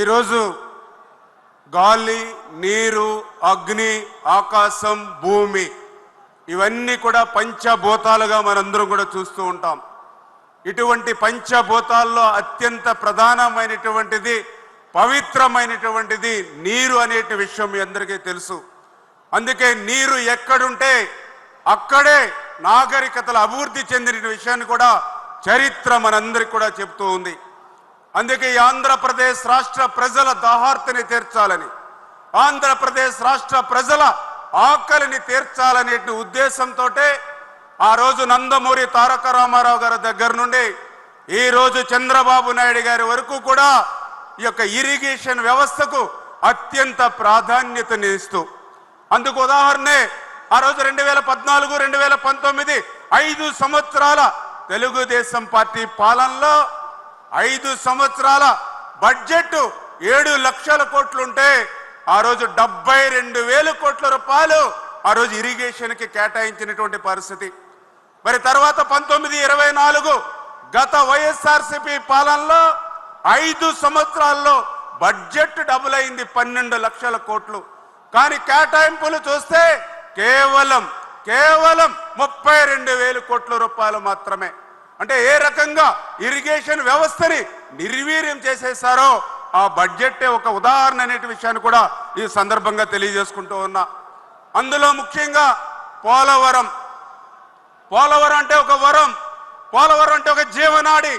ఈరోజు గాలి నీరు అగ్ని ఆకాశం భూమి ఇవన్నీ కూడా పంచభూతాలుగా మనందరం కూడా చూస్తూ ఉంటాం. ఇటువంటి పంచభూతాల్లో అత్యంత ప్రధానమైనటువంటిది పవిత్రమైనటువంటిది నీరు అనేటి విషయం మీ అందరికీ తెలుసు. అందుకే నీరు ఎక్కడుంటే అక్కడే నాగరికతలు అభివృద్ధి చెందిన విషయాన్ని కూడా చరిత్ర మనందరికి కూడా చెప్తూ ఉంది. అందుకే ఈ ఆంధ్రప్రదేశ్ రాష్ట్ర ప్రజల దాహార్తిని తీర్చాలని ఆంధ్రప్రదేశ్ రాష్ట్ర ప్రజల ఆకలిని తీర్చాలనే ఉద్దేశంతో ఆ రోజు నందమూరి తారక రామారావు గారి దగ్గర నుండి ఈ రోజు చంద్రబాబు నాయుడు గారి వరకు కూడా ఈ యొక్క ఇరిగేషన్ వ్యవస్థకు అత్యంత ప్రాధాన్యతని ఇస్తూ అందుకు ఉదాహరణే ఆ రోజు రెండు వేల పద్నాలుగు రెండు వేల పంతొమ్మిది ఐదు సంవత్సరాల తెలుగుదేశం పార్టీ పాలనలో ఐదు సంవత్సరాల బడ్జెట్ ఏడు లక్షల కోట్లుంటే ఆ రోజు డెబ్బై రెండు వేల కోట్ల రూపాయలు ఆ రోజు ఇరిగేషన్కి కేటాయించినటువంటి పరిస్థితి. మరి తర్వాత పంతొమ్మిది ఇరవై నాలుగు గత వైఎస్ఆర్సిపి పాలనలో ఐదు సంవత్సరాల్లో బడ్జెట్ డబుల్ అయింది పన్నెండు లక్షల కోట్లు. కానీ కేటాయింపులు చూస్తే కేవలం కేవలం ముప్పై రెండు వేల కోట్ల రూపాయలు మాత్రమే. అంటే ఏ రకంగా ఇరిగేషన్ వ్యవస్థని నిర్వీర్యం చేసేసారో ఆ బడ్జెట్ ఒక ఉదాహరణ అనే విషయాన్ని కూడా ఈ సందర్భంగా తెలియజేసుకుంటూ ఉన్నా. అందులో ముఖ్యంగా పోలవరం. పోలవరం అంటే ఒక వరం. పోలవరం అంటే ఒక జీవనాడి.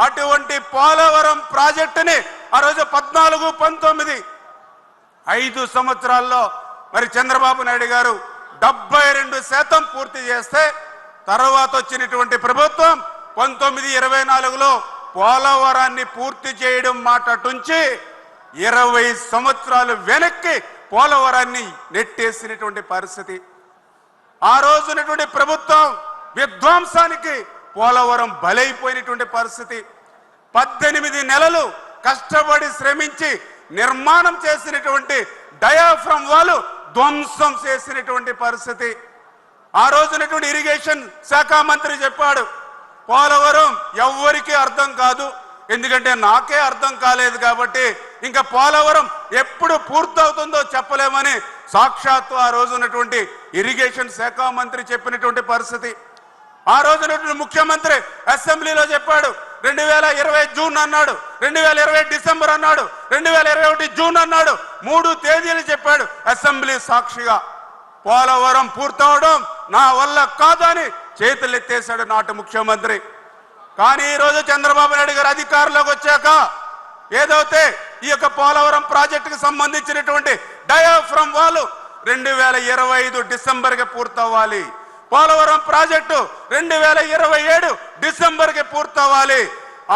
అటువంటి పోలవరం ప్రాజెక్టుని ఆ రోజు పద్నాలుగు పంతొమ్మిది ఐదు సంవత్సరాల్లో మరి చంద్రబాబు నాయుడు గారు డెబ్బై రెండు శాతం పూర్తి చేస్తే తర్వాత వచ్చినటువంటి ప్రభుత్వం పంతొమ్మిది ఇరవై నాలుగులో పోలవరాన్ని పూర్తి చేయడం మాటటుంచి ఇరవై సంవత్సరాలు వెనక్కి పోలవరాన్ని నెట్టేసినటువంటి పరిస్థితి. ఆ రోజునటువంటి ప్రభుత్వం విధ్వంసానికి పోలవరం బలైపోయినటువంటి పరిస్థితి. పద్దెనిమిది నెలలు కష్టపడి శ్రమించి నిర్మాణం చేసినటువంటి డయాఫ్రమ్ వాళ్ళు ధ్వంసం చేసినటువంటి పరిస్థితి. ఆ రోజునటువంటి ఇరిగేషన్ శాఖ మంత్రి చెప్పాడు పోలవరం ఎవ్వరికీ అర్థం కాదు. ఎందుకంటే నాకే అర్థం కాలేదు కాబట్టి ఇంకా పోలవరం ఎప్పుడు పూర్తవుతుందో చెప్పలేమని సాక్షాత్తు ఆ రోజు ఉన్నటువంటి ఇరిగేషన్ శాఖ మంత్రి చెప్పినటువంటి పరిస్థితి. ఆ రోజు ఉన్నటువంటి ముఖ్యమంత్రి అసెంబ్లీలో చెప్పాడు రెండు వేల ఇరవై జూన్ అన్నాడు రెండు వేల ఇరవై డిసెంబర్ అన్నాడు రెండు వేల ఇరవై ఒకటి జూన్ అన్నాడు. మూడు తేదీలు చెప్పాడు అసెంబ్లీ సాక్షిగా. పోలవరం పూర్తవడం నా వల్ల కాదని చేతులు ఎత్తేశాడు నాటి ముఖ్యమంత్రి. కానీ ఈరోజు చంద్రబాబు నాయుడు గారు అధికారంలోకి వచ్చాక ఏదైతే ఈ యొక్క పోలవరం ప్రాజెక్టుకు సంబంధించినటువంటి డయాఫ్రమ్ వాళ్ళు రెండు వేల ఇరవై ఐదు డిసెంబర్కి పూర్తవ్వాలి. పోలవరం ప్రాజెక్టు రెండు వేల ఇరవై ఏడు డిసెంబర్కి పూర్తవ్వాలి.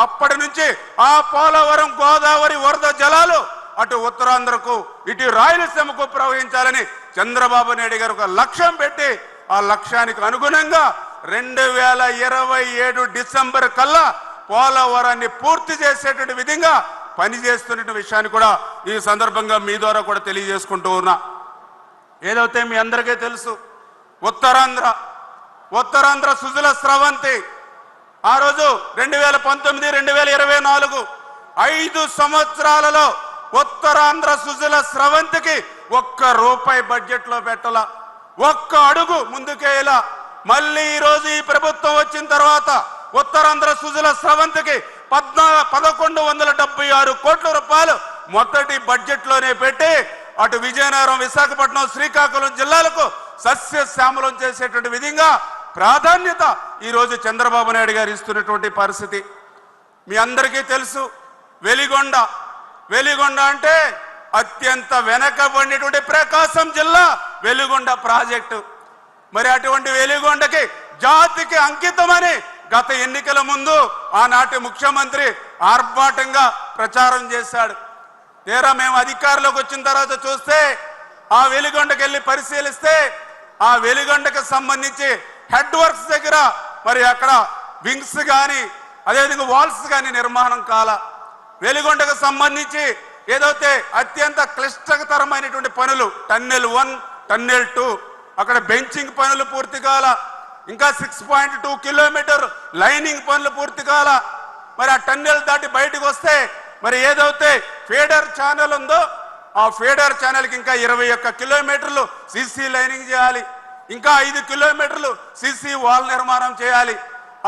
అప్పటి నుంచి ఆ పోలవరం గోదావరి వరద జలాలు అటు ఉత్తరాంధ్రకు ఇటు రాయలసీమకు ప్రవహించాలని చంద్రబాబు నాయుడు గారు ఒక లక్ష్యం పెట్టి ఆ లక్ష్యానికి అనుగుణంగా రెండు వేల ఇరవై ఏడు డిసెంబర్ కల్లా పోలవరాన్ని పూర్తి చేసేటువంటి విధంగా పనిచేస్తున్న విషయాన్ని కూడా ఈ సందర్భంగా మీ ద్వారా కూడా తెలియజేసుకుంటూ ఉన్నా. ఏదైతే మీ అందరికీ తెలుసు ఉత్తరాంధ్ర ఉత్తరాంధ్ర సుజల స్రవంతి ఆ రోజు రెండు వేల పంతొమ్మిది రెండు వేల ఇరవై నాలుగు ఐదు సంవత్సరాలలో ఉత్తరాంధ్ర సుజల స్రవంతికి ఒక్క రూపాయి బడ్జెట్లో పెట్టాల ఒక్క అడుగు ముందుకేలా మళ్ళీ ఈ రోజు ఈ ప్రభుత్వం వచ్చిన తర్వాత ఉత్తరాంధ్ర సుజల స్రవంతికి పద్నా పదకొండు వందల డెబ్బై ఆరు కోట్ల రూపాయలు మొదటి బడ్జెట్లోనే పెట్టి అటు విజయనగరం విశాఖపట్నం శ్రీకాకుళం జిల్లాలకు సస్య శ్యామలం చేసేటువంటి విధంగా ప్రాధాన్యత ఈరోజు చంద్రబాబు నాయుడు గారు ఇస్తున్నటువంటి పరిస్థితి. మీ అందరికీ తెలుసు వెలిగొండ. వెలిగొండ అంటే అత్యంత వెనకబడినటువంటి ప్రకాశం జిల్లా వెలిగొండ ప్రాజెక్టు. మరి అటువంటి వెలిగొండకి జాతికి అంకితమని గత ఎన్నికల ముందు ఆనాటి ముఖ్యమంత్రి ఆర్భాటంగా ప్రచారం చేశాడు. తీరా మేము అధికారంలోకి వచ్చిన తర్వాత చూస్తే ఆ వెలిగొండకి వెళ్ళి పరిశీలిస్తే ఆ వెలిగొండకి సంబంధించి హెడ్ వర్క్స్ దగ్గర మరి అక్కడ వింగ్స్ కానీ అదేవిధంగా వాల్స్ కానీ నిర్మాణం కాల. వెలిగొండకు సంబంధించి ఏదైతే అత్యంత క్లిష్టతరమైనటువంటి పనులు టన్నెల్ వన్ టన్నెల్ టూ అక్కడ బెంచింగ్ పనులు పూర్తి కాల. ఇంకా six point two kilometre lining పనులు పూర్తి కాల. మరి ఆ టన్నెల్ దాటి బయటకు వస్తే మరి ఏదైతే ఫీడర్ ఛానల్ ఉందో ఆ ఫీడర్ ఛానల్కి ఇంకా ఇరవై ఒక్క కిలోమీటర్లు సిసి లైనింగ్ చేయాలి. ఇంకా ఐదు కిలోమీటర్లు సిసి వాల్ నిర్మాణం చేయాలి.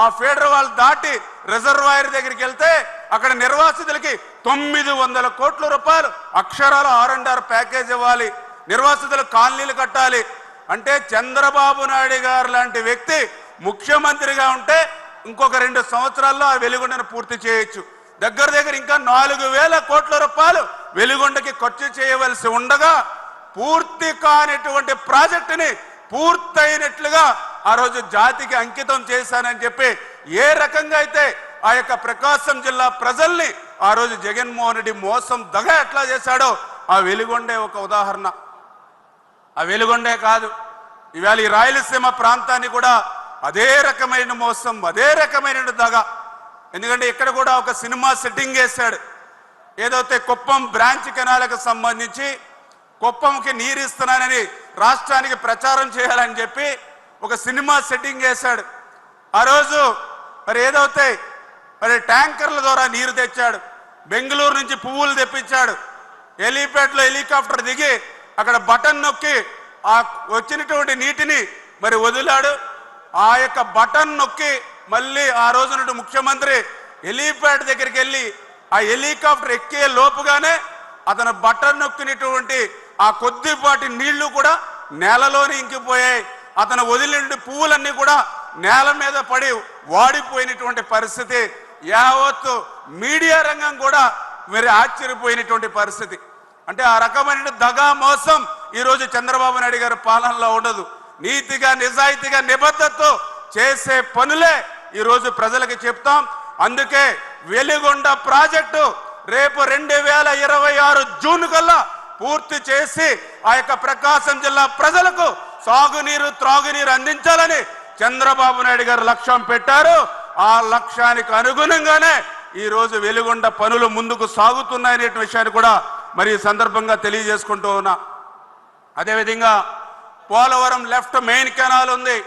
ఆ ఫీడర్ వాల్ దాటి రిజర్వాయర్ దగ్గరికి వెళ్తే అక్కడ నిర్వాసితులకి తొమ్మిది వందల కోట్ల రూపాయలు అక్షరాల ఆర్ అండ్ ఆర్ ప్యాకేజ్ ఇవ్వాలి. నిర్వాసితుల కాలనీలు కట్టాలి. అంటే చంద్రబాబు నాయుడు గారు లాంటి వ్యక్తి ముఖ్యమంత్రిగా ఉంటే ఇంకొక రెండు సంవత్సరాల్లో ఆ వెలుగొండను పూర్తి చేయొచ్చు. దగ్గర దగ్గర ఇంకా నాలుగు వేల కోట్ల రూపాయలు వెలుగొండకి ఖర్చు చేయవలసి ఉండగా పూర్తి కానిటువంటి ప్రాజెక్టుని పూర్తయినట్లుగా ఆ రోజు జాతికి అంకితం చేశానని చెప్పి ఏ రకంగా అయితే ఆ యొక్క ప్రకాశం జిల్లా ప్రజల్ని ఆ రోజు జగన్మోహన్ రెడ్డి మోసం దగ ఎట్లా చేశాడో ఆ వెలుగొండే ఒక ఉదాహరణ. ఆ వెలుగొండే కాదు. ఇవాళ ఈ రాయలసీమ ప్రాంతాన్ని కూడా అదే రకమైన మోసం అదే రకమైన దగ. ఎందుకంటే ఇక్కడ కూడా ఒక సినిమా సెట్టింగ్ వేశాడు ఏదైతే కుప్పం బ్రాంచ్ కెనాలకు సంబంధించి కుప్పంకి నీరు ఇస్తున్నానని రాష్ట్రానికి ప్రచారం చేయాలని చెప్పి ఒక సినిమా సెట్టింగ్ వేశాడు ఆ రోజు మరి ఏదైతే మరి ట్యాంకర్ల ద్వారా నీరు తెచ్చాడు. బెంగళూరు నుంచి పువ్వులు తెప్పించాడు. హెలీప్యాడ్లో హెలికాప్టర్ దిగి అక్కడ బటన్ నొక్కి ఆ వచ్చినటువంటి నీటిని మరి వదిలాడు. ఆ యొక్క బటన్ నొక్కి మళ్ళీ ఆ రోజున ముఖ్యమంత్రి హెలీప్యాడ్ దగ్గరికి వెళ్ళి ఆ హెలికాప్టర్ ఎక్కే లోపుగానే అతను బటన్ నొక్కినటువంటి ఆ కొద్దిపాటి నీళ్ళు కూడా నేలలోనే ఇంకిపోయాయి. అతను వదిలిన పువ్వులన్నీ కూడా నేల మీద పడి వాడిపోయినటువంటి పరిస్థితి. యావత్తు మీడియా రంగం కూడా మరి ఆశ్చర్యపోయినటువంటి పరిస్థితి. అంటే ఆ రకమైన దగా మోసం ఈరోజు చంద్రబాబు నాయుడు గారి పాలనలో ఉండదు. నీతిగా నిజాయితీగా నిబద్ధతతో చేసే పనులే ఈరోజు ప్రజలకు చెప్తాం. అందుకే వెలిగొండ ప్రాజెక్టు రేపు రెండు వేల ఇరవై ఆరు జూన్ కల్లా పూర్తి చేసి ఆ యొక్క ప్రకాశం జిల్లా ప్రజలకు సాగునీరు త్రాగునీరు అందించాలని చంద్రబాబు నాయుడు గారు లక్ష్యం పెట్టారు. ఆ లక్ష్యానికి అనుగుణంగానే ఈ రోజు వెలుగొండ పనులు ముందుకు సాగుతున్నాయనే విషయాన్ని కూడా మరి ఈ సందర్భంగా తెలియజేసుకుంటూ ఉన్నా. అదేవిధంగా పోలవరం లెఫ్ట్ మెయిన్ కెనాల్ ఉంది.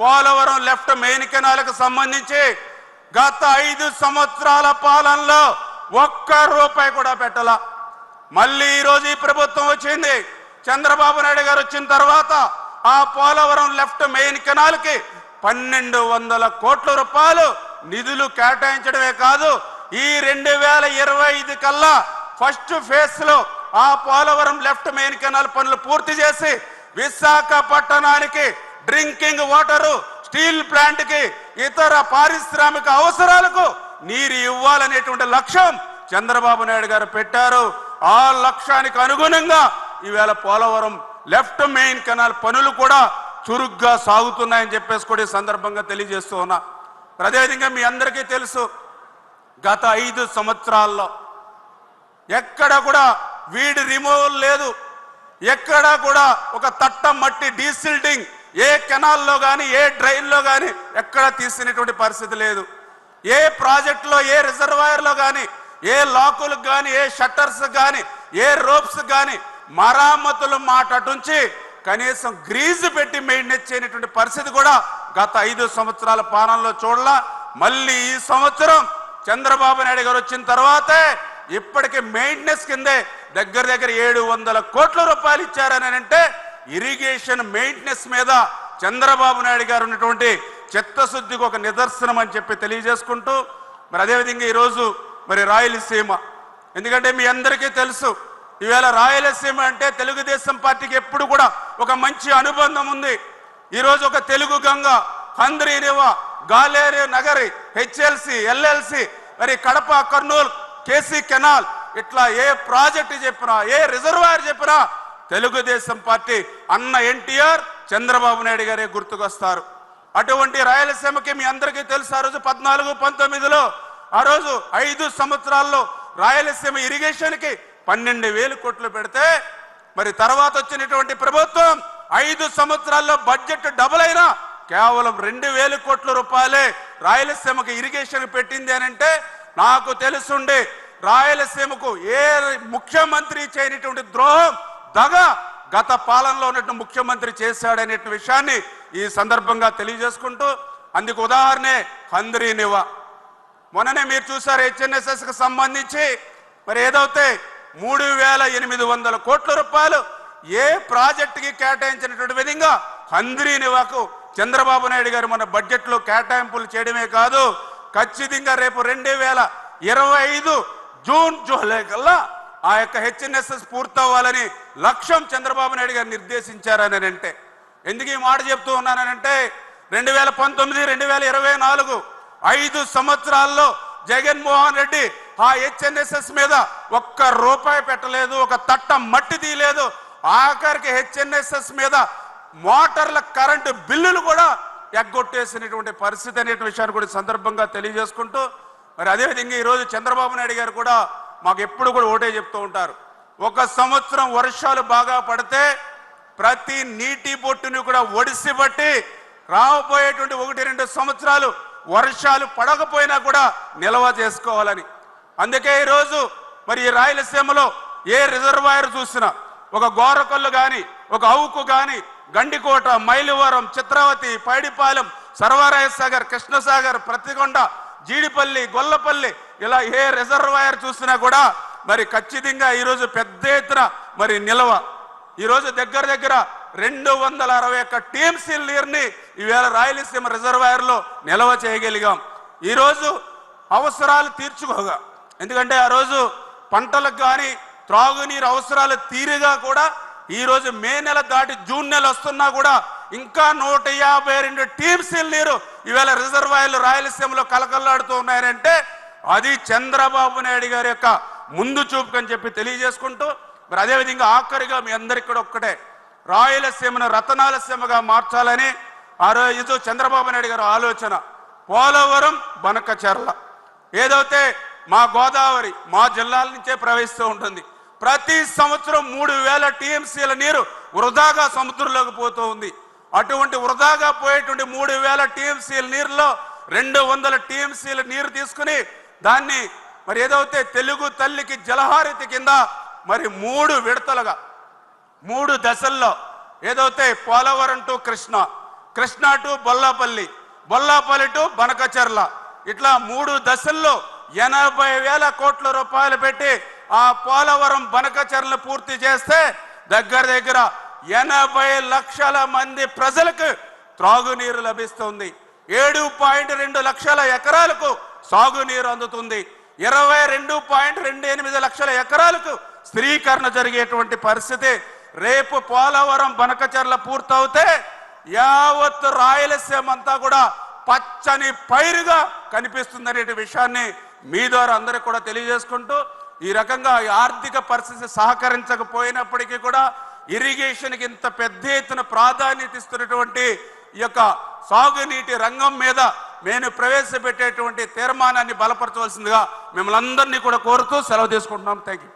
పోలవరం లెఫ్ట్ మెయిన్ కెనాల్కు సంబంధించి గత ఐదు సంవత్సరాల పాలనలో ఒక్క రూపాయి కూడా పెట్టాల. మళ్ళీ ఈరోజు ఈ ప్రభుత్వం వచ్చింది. చంద్రబాబు నాయుడు గారు వచ్చిన తర్వాత ఆ పోలవరం లెఫ్ట్ మెయిన్ కెనాల్కి పన్నెండు వందల కోట్ల రూపాయలు నిధులు కేటాయించడమే కాదు ఈ రెండు వేల ఇరవై ఐదు కల్లా ఫస్ట్ ఫేజ్లో ఆ పోలవరం లెఫ్ట్ మెయిన్ కెనాల్ పనులు పూర్తి చేసి విశాఖపట్టణానికి డ్రింకింగ్ వాటరు స్టీల్ ప్లాంట్కి ఇతర పారిశ్రామిక అవసరాలకు నీరు ఇవ్వాలనేటువంటి లక్ష్యం చంద్రబాబు నాయుడు గారు పెట్టారు. ఆ లక్ష్యానికి అనుగుణంగా ఈవేళ పోలవరం లెఫ్ట్ మెయిన్ కెనాల్ పనులు కూడా చురుగ్గా సాగుతున్నాయని చెప్పేసి కూడా ఈ సందర్భంగా తెలియజేస్తూ ఉన్నా. అదేవిధంగా మీ అందరికీ తెలుసు గత ఐదు సంవత్సరాల్లో ఎక్కడ కూడా వీడి రిమూవల్ లేదు. ఎక్కడ కూడా ఒక తట్ట మట్టి డీసిల్టింగ్ ఏ కెనాల్లో కానీ ఏ డ్రైన్లో కానీ ఎక్కడ తీసినటువంటి పరిస్థితి లేదు. ఏ ప్రాజెక్టులో ఏ రిజర్వాయర్లో కానీ ఏ లాకులకు కానీ ఏ షట్టర్స్ కానీ ఏ రోప్స్ కానీ మరామతులు మాట అటుంచి కనీసం గ్రీజు పెట్టి మెయింటెన్స్ చేయనటువంటి పరిస్థితి కూడా గత ఐదు సంవత్సరాల పాలనలో చూడలా. మళ్ళీ ఈ సంవత్సరం చంద్రబాబు నాయుడు గారు వచ్చిన తర్వాతే ఇప్పటికే మెయింటెనెన్స్ కిందే దగ్గర దగ్గర ఏడు వందల కోట్ల రూపాయలు ఇచ్చారని అంటే ఇరిగేషన్ మెయింటెనెన్స్ మీద చంద్రబాబు నాయుడు గారు ఉన్నటువంటి చిత్తశుద్ధికి ఒక నిదర్శనం అని చెప్పి తెలియజేసుకుంటూ మరి అదేవిధంగా ఈరోజు మరి రాయలసీమ. ఎందుకంటే మీ అందరికీ తెలుసు ఈవేళ రాయలసీమ అంటే తెలుగుదేశం పార్టీకి ఎప్పుడు కూడా ఒక మంచి అనుబంధం ఉంది. ఈరోజు ఒక తెలుగు గంగ హంద్రీనివ గాలేరు నగరి హెచ్ఎల్సి ఎల్ఎల్సి మరి కడప కర్నూలు కేసీ కెనాల్ ఇట్లా ఏ ప్రాజెక్టు చెప్పినా ఏ రిజర్వాయర్ చెప్పినా తెలుగుదేశం పార్టీ అన్న ఎన్టీఆర్ చంద్రబాబు నాయుడు గారే గుర్తుకొస్తారు. అటువంటి రాయలసీమకి మీ అందరికీ తెలుసు ఆ రోజు పద్నాలుగు పంతొమ్మిదిలో ఆ రోజు ఐదు సంవత్సరాల్లో రాయలసీమ ఇరిగేషన్కి పన్నెండు వేలు కోట్లు పెడితే మరి తర్వాత వచ్చినటువంటి ప్రభుత్వం ఐదు సంవత్సరాల్లో బడ్జెట్ డబుల్ అయినా కేవలం రెండు వేల కోట్ల రూపాయలే రాయలసీమకి ఇరిగేషన్ పెట్టింది అని అంటే నాకు తెలుసుండి రాయలసీమకు ఏ ముఖ్యమంత్రి చేయనటువంటి ద్రోహం దగ గత పాలనలో ఉన్నట్టు ముఖ్యమంత్రి చేశాడనే విషయాన్ని ఈ సందర్భంగా తెలియజేసుకుంటూ అందుకు ఉదాహరణే హంద్రీ నివా మొన్ననే మీరు చూసారు హెచ్ఎన్ఎస్ఎస్కి సంబంధించి మరి ఏదైతే మూడు వేల ఎనిమిది వందల కోట్ల రూపాయలు ఏ ప్రాజెక్టుకి కేటాయించినటువంటి విధంగా హంద్రీ నివాకు చంద్రబాబు నాయుడు గారు మన బడ్జెట్లో కేటాయింపులు చేయడమే కాదు ఖచ్చితంగా రేపు రెండు వేల ఇరవై ఐదు జూన్ జూలై కల్లా ఆ యొక్క హెచ్ఎన్ఎస్ఎస్ పూర్తవ్వాలని లక్ష్యం చంద్రబాబు నాయుడు గారు నిర్దేశించారని అంటే. ఎందుకు ఈ మాట చెప్తూ ఉన్నానంటే రెండు వేల పంతొమ్మిది రెండు వేల ఇరవై నాలుగు ఐదు సంవత్సరాల్లో జగన్మోహన్ రెడ్డి ఆ హెచ్ఎన్ఎస్ఎస్ మీద ఒక్క రూపాయి పెట్టలేదు ఒక తట్ట మట్టి తీయలేదు. ఆఖరికి హెచ్ఎన్ఎస్ఎస్ మీద మోటార్ల కరెంటు బిల్లులు కూడా ఎగ్గొట్టేసినటువంటి పరిస్థితి అనే విషయాన్ని కూడా సందర్భంగా తెలియజేసుకుంటూ మరి అదేవిధంగా ఈరోజు చంద్రబాబు నాయుడు గారు కూడా మాకు ఎప్పుడు కూడా ఓటే చెప్తూ ఉంటారు. ఒక సంవత్సరం వర్షాలు బాగా పడితే ప్రతి నీటి బొట్టుని కూడా ఒడిసి బట్టి రాబోయేటువంటి ఒకటి రెండు సంవత్సరాలు వర్షాలు పడకపోయినా కూడా నిల్వ చేసుకోవాలని. అందుకే ఈరోజు మరి ఈ రాయలసీమలో ఏ రిజర్వాయర్ చూసినా ఒక గోరకొల్లు కానీ ఒక అవుకు కానీ గండికోట మైలువరం చిత్రావతి పైడిపాలెం సర్వరాయసాగర్ కృష్ణసాగర్ ప్రతికొండ జీడిపల్లి గొల్లపల్లి ఇలా ఏ రిజర్వాయర్ చూసినా కూడా మరి ఖచ్చితంగా ఈరోజు పెద్ద ఎత్తున మరి నిల్వ. ఈరోజు దగ్గర దగ్గర రెండు వందల అరవై ఒక్క టీఎంసీ నీరుని ఈవేళ రాయలసీమ రిజర్వాయర్లో నిల్వ చేయగలిగాం. ఈరోజు అవసరాలు తీర్చుకోగా ఎందుకంటే ఆ రోజు పంటలకు కానీ త్రాగునీరు అవసరాలు తీరుగా కూడా ఈరోజు మే నెల దాటి జూన్ నెల వస్తున్నా కూడా ఇంకా నూట యాభై రెండు టీఎంసీల నీరు ఈవేళ రిజర్వాయర్లు రాయలసీమలో కలకల్లాడుతూ ఉన్నాయంటే అది చంద్రబాబు నాయుడు గారి యొక్క ముందు చూపుకని చెప్పి తెలియజేసుకుంటూ మరి అదేవిధంగా ఆఖరిగా మీ అందరికి కూడా ఒక్కటే. రాయలసీమను రతనాలసీమగా మార్చాలని ఆ రోజు చంద్రబాబు నాయుడు గారి ఆలోచన. పోలవరం బనకచెర్ల. ఏదైతే మా గోదావరి మా జిల్లాల నుంచే ప్రవహిస్తూ ఉంటుంది. ప్రతి సంవత్సరం మూడు వేల టీఎంసీల నీరు వృధాగా సముద్రంలోకి పోతూ ఉంది. అటువంటి వృధాగా పోయేటువంటి మూడు వేల టీఎంసీల నీరులో రెండు వందల టీఎంసీల నీరు తీసుకుని దాన్ని మరి ఏదైతే తెలుగు తల్లికి జలహారతి కింద మరి మూడు విడతలుగా మూడు దశల్లో ఏదైతే Polavaram to Krishna Krishna to Bollapalli Bollapalli to Banakacherla ఇట్లా మూడు దశల్లో ఎనభై వేల కోట్ల రూపాయలు పెట్టి ఆ పోలవరం బనకచర్లు పూర్తి చేస్తే దగ్గర దగ్గర ఎనభై లక్షల మంది ప్రజలకు త్రాగునీరు లభిస్తుంది. ఏడు పాయింట్ రెండు లక్షల ఎకరాలకు సాగునీరు అందుతుంది. ఇరవై రెండు పాయింట్ రెండు ఎనిమిది లక్షల ఎకరాలకు స్థిరీకరణ జరిగేటువంటి పరిస్థితి. రేపు పోలవరం బనకచర్ల పూర్తవుతే యావత్ రాయలసీమ అంతా కూడా పచ్చని పైరుగా కనిపిస్తుందనే విషయాన్ని మీ ద్వారా అందరికి కూడా తెలియజేసుకుంటూ ఈ రకంగా ఈ ఆర్థిక పరిస్థితి సహకరించకపోయినప్పటికీ కూడా ఇరిగేషన్కి ఇంత పెద్ద ఎత్తున ప్రాధాన్యత ఇస్తున్నటువంటి ఈ యొక్క సాగునీటి రంగం మీద నేను ప్రవేశపెట్టేటువంటి తీర్మానాన్ని బలపరచవలసిందిగా మిమ్మల్ని అందరినీ కూడా కోరుతూ సెలవు తీసుకుంటున్నాం. Thank you